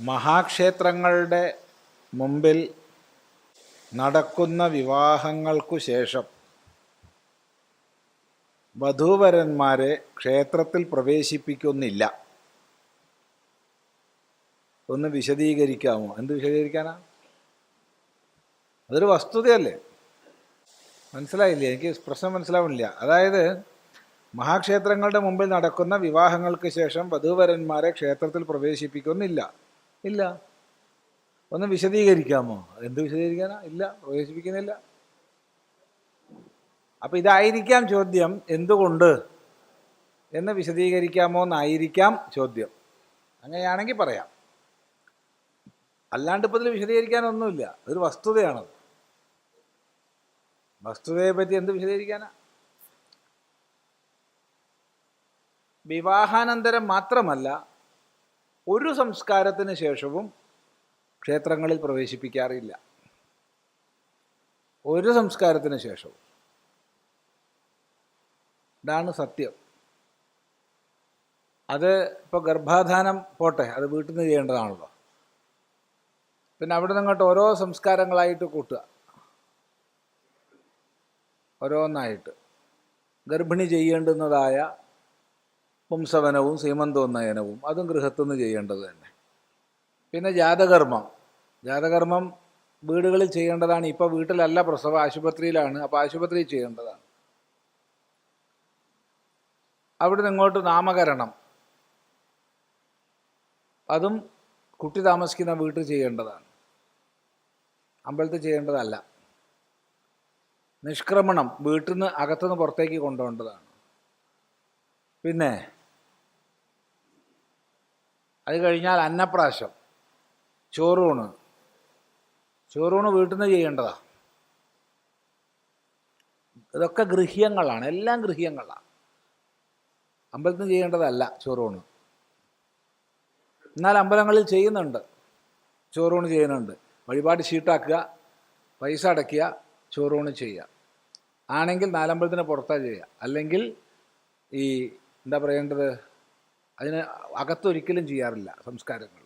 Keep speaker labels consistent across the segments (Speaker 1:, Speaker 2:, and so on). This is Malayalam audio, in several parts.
Speaker 1: മഹാക്ഷേത്രങ്ങളുടെ മുമ്പിൽ നടക്കുന്ന വിവാഹങ്ങൾക്കു ശേഷം വധൂവരന്മാരെ ക്ഷേത്രത്തിൽ പ്രവേശിപ്പിക്കുന്നില്ല. ഒന്ന് വിശദീകരിക്കാമോ? എന്ത് വിശദീകരിക്കാനാ? അതൊരു വസ്തുതയല്ലേ? മനസ്സിലായില്ലേ? എനിക്ക് പ്രശ്നം മനസ്സിലാവുന്നില്ല. അതായത് മഹാക്ഷേത്രങ്ങളുടെ മുമ്പിൽ നടക്കുന്ന വിവാഹങ്ങൾക്ക് ശേഷം വധൂവരന്മാരെ ക്ഷേത്രത്തിൽ പ്രവേശിപ്പിക്കുന്നില്ല. ഇല്ല. ഒന്ന് വിശദീകരിക്കാമോ? എന്ത് വിശദീകരിക്കാനാ? ഇല്ല പ്രവേശിപ്പിക്കുന്നില്ല. അപ്പം ഇതായിരിക്കാം ചോദ്യം. എന്തുകൊണ്ട്? എന്ന് വിശദീകരിക്കാമോ എന്നായിരിക്കാം ചോദ്യം. അങ്ങനെയാണെങ്കിൽ പറയാം. അല്ലാണ്ട് ഇപ്പോൾ ഇതിൽ വിശദീകരിക്കാനൊന്നുമില്ല. അതൊരു വസ്തുതയാണത്. വസ്തുതയെ പറ്റി എന്ത് വിശദീകരിക്കാനാ? വിവാഹാനന്തരം മാത്രമല്ല ഒരു സംസ്കാരത്തിന് ശേഷവും ക്ഷേത്രങ്ങളിൽ പ്രവേശിപ്പിക്കാറില്ല. ഒരു സംസ്കാരത്തിന് ശേഷവും. ഇതാണ് സത്യം. അത് ഇപ്പോൾ ഗർഭാധാനം പോട്ടെ അത് വീട്ടിൽ നിന്ന് ചെയ്യേണ്ടതാണല്ലോ. പിന്നെ അവിടെ നിന്ന് അങ്ങോട്ട് ഓരോ സംസ്കാരങ്ങളായിട്ട് കൂട്ടുക. ഓരോന്നായിട്ട്. ഗർഭിണി ചെയ്യേണ്ടുന്നതായ പുംസവനവും സീമന്തോന്നയനവും അതും ഗൃഹത്തുനിന്ന് ചെയ്യേണ്ടത് തന്നെ. പിന്നെ ജാതകർമ്മം. ജാതകർമ്മം വീടുകളിൽ ചെയ്യേണ്ടതാണ്. ഇപ്പോൾ വീട്ടിലല്ല പ്രസവ ആശുപത്രിയിലാണ്. അപ്പോൾ ആശുപത്രിയിൽ ചെയ്യേണ്ടതാണ്. അവിടെ ഇങ്ങോട്ട് നാമകരണം. അതും കുട്ടി താമസിക്കുന്ന വീട്ടിൽ ചെയ്യേണ്ടതാണ്. അമ്പലത്തിൽ ചെയ്യേണ്ടതല്ല. നിഷ്ക്രമണം വീട്ടിൽ നിന്ന് അകത്തുനിന്ന് പുറത്തേക്ക് കൊണ്ടുപോകേണ്ടതാണ്. പിന്നെ അത് കഴിഞ്ഞാൽ അന്നപ്രാശം. ചോറൂണ്. ചോറൂണ് വീട്ടിൽ നിന്ന് ചെയ്യേണ്ടതാ. ഇതൊക്കെ ഗൃഹ്യങ്ങളാണ്. എല്ലാം ഗൃഹ്യങ്ങളാണ് അമ്പലത്തിൽ നിന്ന് ചെയ്യേണ്ടതല്ല ചോറൂണ്. എന്നാൽ അമ്പലങ്ങളിൽ ചെയ്യുന്നുണ്ട്. ചോറൂണ് ചെയ്യുന്നുണ്ട്. വഴിപാട് ഷീട്ടാക്കുക പൈസ അടയ്ക്കുക ചോറൂണ് ചെയ്യുക. ആണെങ്കിൽ നാലമ്പലത്തിന് പുറത്താണ് ചെയ്യുക. അല്ലെങ്കിൽ ഈ എന്താ പറയേണ്ടത്? അതിന് അകത്തൊരിക്കലും ചെയ്യാറില്ല സംസ്കാരങ്ങൾ.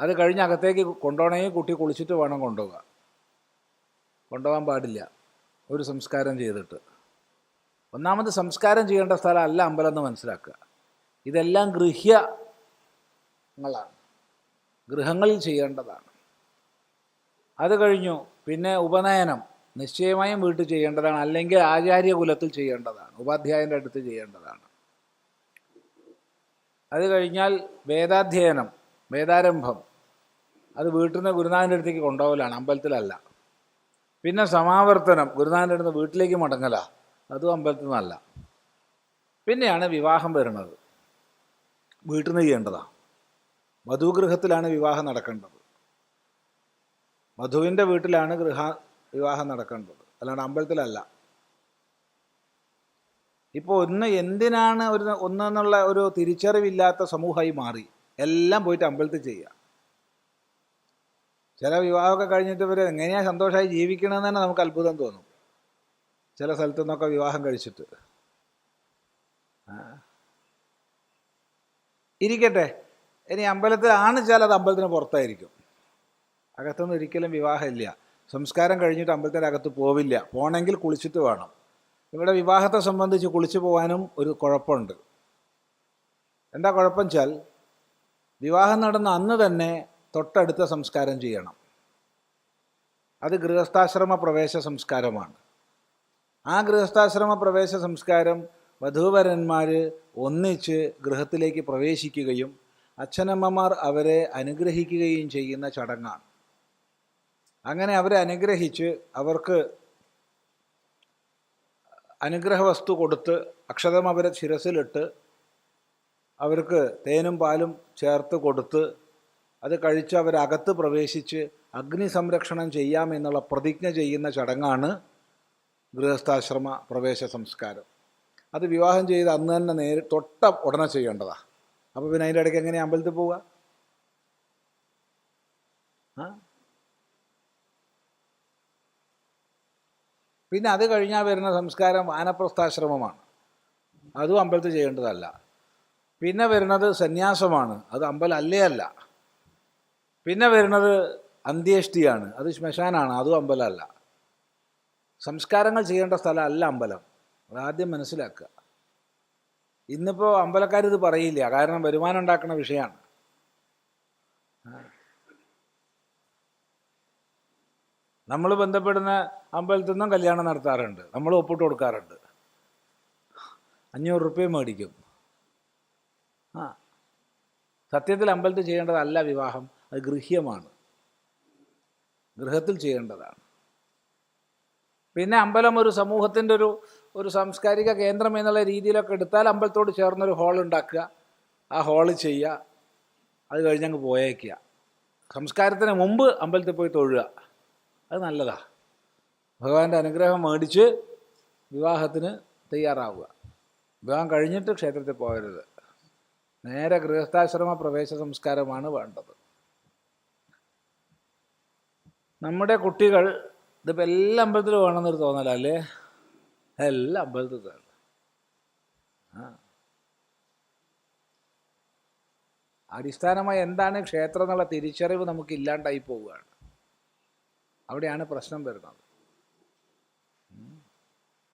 Speaker 1: അത് കഴിഞ്ഞ് അകത്തേക്ക് കൊണ്ടുപോകണമെങ്കിൽ കുട്ടി കുളിച്ചിട്ട് വേണം കൊണ്ടുപോകുക കൊണ്ടുപോകാൻ പാടില്ല. ഒരു സംസ്കാരം ചെയ്തിട്ട്. ഒന്നാമത് സംസ്കാരം ചെയ്യേണ്ട സ്ഥലമല്ല അമ്പലം എന്ന് മനസ്സിലാക്കുക. ഇതെല്ലാം ഗൃഹ്യങ്ങളാണ്. ഗൃഹങ്ങളിൽ ചെയ്യേണ്ടതാണ്. അത് കഴിഞ്ഞു. പിന്നെ ഉപനയനം. നിശ്ചയമായും വീട്ടിൽ ചെയ്യേണ്ടതാണ്. അല്ലെങ്കിൽ ആചാര്യകുലത്തിൽ ചെയ്യേണ്ടതാണ്. ഉപാധ്യായന്റെ അടുത്ത് ചെയ്യേണ്ടതാണ്. അത് കഴിഞ്ഞാൽ വേദാധ്യയനം വേദാരംഭം. അത് വീട്ടിൽ നിന്ന് ഗുരുനാഥന്റെ അടുത്തേക്ക് കൊണ്ടുപോകലാണ് അമ്പലത്തിലല്ല. പിന്നെ സമാവർത്തനം ഗുരുനാഥന്റെ അടുത്ത് വീട്ടിലേക്ക് മടങ്ങല. അതും അമ്പലത്തിൽ നിന്നല്ല. പിന്നെയാണ് വിവാഹം വരുന്നത്. വീട്ടിൽ നിന്ന് ചെയ്യേണ്ടതാണ് വധുഗൃഹത്തിലാണ് വിവാഹം നടക്കേണ്ടത്. വധുവിന്റെ വീട്ടിലാണ് ഗൃഹ വിവാഹം നടക്കേണ്ടത്. അല്ലാണ്ട് അമ്പലത്തിലല്ല. ഇപ്പോൾ ഒന്ന് എന്തിനാണ് ഒരു ഒന്നെന്നുള്ള ഒരു തിരിച്ചറിവില്ലാത്ത സമൂഹമായി മാറി? എല്ലാം പോയിട്ട് അമ്പലത്തിൽ ചെയ്യുക. ചില വിവാഹമൊക്കെ കഴിഞ്ഞിട്ട് ഇവർ എങ്ങനെയാ സന്തോഷമായി ജീവിക്കണമെന്ന് തന്നെ നമുക്ക് അത്ഭുതം തോന്നും. ചില സ്ഥലത്തു നിന്നൊക്കെ വിവാഹം കഴിച്ചിട്ട്. ഇരിക്കട്ടെ. ഇനി അമ്പലത്തിലാണ് ചില അത് അമ്പലത്തിന് പുറത്തായിരിക്കും. അകത്തുനിന്ന് ഒരിക്കലും വിവാഹമില്ല. സംസ്കാരം കഴിഞ്ഞിട്ട് അമ്പലത്തിന്റെ അകത്ത് പോവില്ല. പോണെങ്കിൽ കുളിച്ചിട്ട് വേണം. ഇവിടെ വിവാഹത്തെ സംബന്ധിച്ച് കുളിച്ചു പോകാനും ഒരു കുഴപ്പമുണ്ട്. എന്താ കുഴപ്പം വെച്ചാൽ വിവാഹം നടന്ന അന്ന് തന്നെ തൊട്ടടുത്ത സംസ്കാരം ചെയ്യണം. അത് ഗൃഹസ്ഥാശ്രമ പ്രവേശ സംസ്കാരമാണ്. ആ ഗൃഹസ്ഥാശ്രമ പ്രവേശ സംസ്കാരം വധൂവരന്മാർ ഒന്നിച്ച് ഗൃഹത്തിലേക്ക് പ്രവേശിക്കുകയും അച്ഛനമ്മമാർ അവരെ അനുഗ്രഹിക്കുകയും ചെയ്യുന്ന ചടങ്ങാണ്. അങ്ങനെ അവരെ അനുഗ്രഹിച്ച് അവർക്ക് അനുഗ്രഹ വസ്തു കൊടുത്ത് അക്ഷതം അവരെ ശിരസിലിട്ട് അവർക്ക് തേനും പാലും ചേർത്ത് കൊടുത്ത് അത് കഴിച്ച് അവരകത്ത് പ്രവേശിച്ച് അഗ്നി സംരക്ഷണം ചെയ്യാമെന്നുള്ള പ്രതിജ്ഞ ചെയ്യുന്ന ചടങ്ങാണ് ഗൃഹസ്ഥാശ്രമ പ്രവേശ സംസ്കാരം. അത് വിവാഹം ചെയ്ത് അന്ന് തന്നെ നേരി തൊട്ട ഉടനെ ചെയ്യേണ്ടതാണ് അപ്പോൾ പിന്നെ അതിന്റെ ഇടയ്ക്ക് എങ്ങനെയാണ് അമ്പലത്തിൽ പോവുക? ആ? പിന്നെ അത് കഴിഞ്ഞാൽ വരുന്ന സംസ്കാരം വാനപ്രസ്ഥാശ്രമമാണ്. അതും അമ്പലത്തിൽ ചെയ്യേണ്ടതല്ല. പിന്നെ വരുന്നത് സന്യാസമാണ്. അത് അമ്പലം അല്ലേ. അല്ല പിന്നെ വരുന്നത് അന്ത്യേഷ്ടിയാണ്. അത് ശ്മശാനാണ്. അതും അമ്പലമല്ല സംസ്കാരങ്ങൾ ചെയ്യേണ്ട സ്ഥലമല്ല അമ്പലം. അതാദ്യം മനസ്സിലാക്കുക. ഇന്നിപ്പോൾ അമ്പലക്കാരിത് പറയില്ല. കാരണം വരുമാനം ഉണ്ടാക്കുന്ന വിഷയമാണ്. നമ്മൾ ബന്ധപ്പെടുന്ന അമ്പലത്തിൽ നിന്നും കല്യാണം നടത്താറുണ്ട്. നമ്മൾ ഒപ്പിട്ട് കൊടുക്കാറുണ്ട്. അഞ്ഞൂറ് റുപ്യ മേടിക്കും. ആ. സത്യത്തിൽ അമ്പലത്തിൽ ചെയ്യേണ്ടതല്ല വിവാഹം. അത് ഗൃഹ്യമാണ്. ഗൃഹത്തിൽ ചെയ്യേണ്ടതാണ്. പിന്നെ അമ്പലം ഒരു സമൂഹത്തിന്റെ ഒരു ഒരു സാംസ്കാരിക കേന്ദ്രം എന്നുള്ള രീതിയിലൊക്കെ എടുത്താൽ അമ്പലത്തോട് ചേർന്നൊരു ഹാൾ ഉണ്ടാക്കുക. ആ ഹാൾ ചെയ്യുക. അത് കഴിഞ്ഞങ്ങ് പോയേക്കുക. സംസ്കാരത്തിന് മുമ്പ് അമ്പലത്തിൽ പോയി തൊഴുക. അത് നല്ലതാ. ഭഗവാന്റെ അനുഗ്രഹം മേടിച്ച് വിവാഹത്തിന് തയ്യാറാവുക. വിവാഹം കഴിഞ്ഞിട്ട് ക്ഷേത്രത്തിൽ പോകരുത്. നേരെ ഗൃഹസ്ഥാശ്രമ പ്രവേശ സംസ്കാരമാണ് വേണ്ടത്. നമ്മുടെ കുട്ടികൾ ഇതിപ്പോൾ എല്ലാ അമ്പലത്തിലും വേണമെന്നൊരു തോന്നലല്ലേ? എല്ലാ അമ്പലത്തിൽ തന്നെ. ആ. അടിസ്ഥാനമായി എന്താണ് ക്ഷേത്രം എന്നുള്ള തിരിച്ചറിവ് നമുക്ക് ഇല്ലാണ്ടായി പോവുകയാണ്. അവിടെയാണ് പ്രശ്നം വരുന്നത്.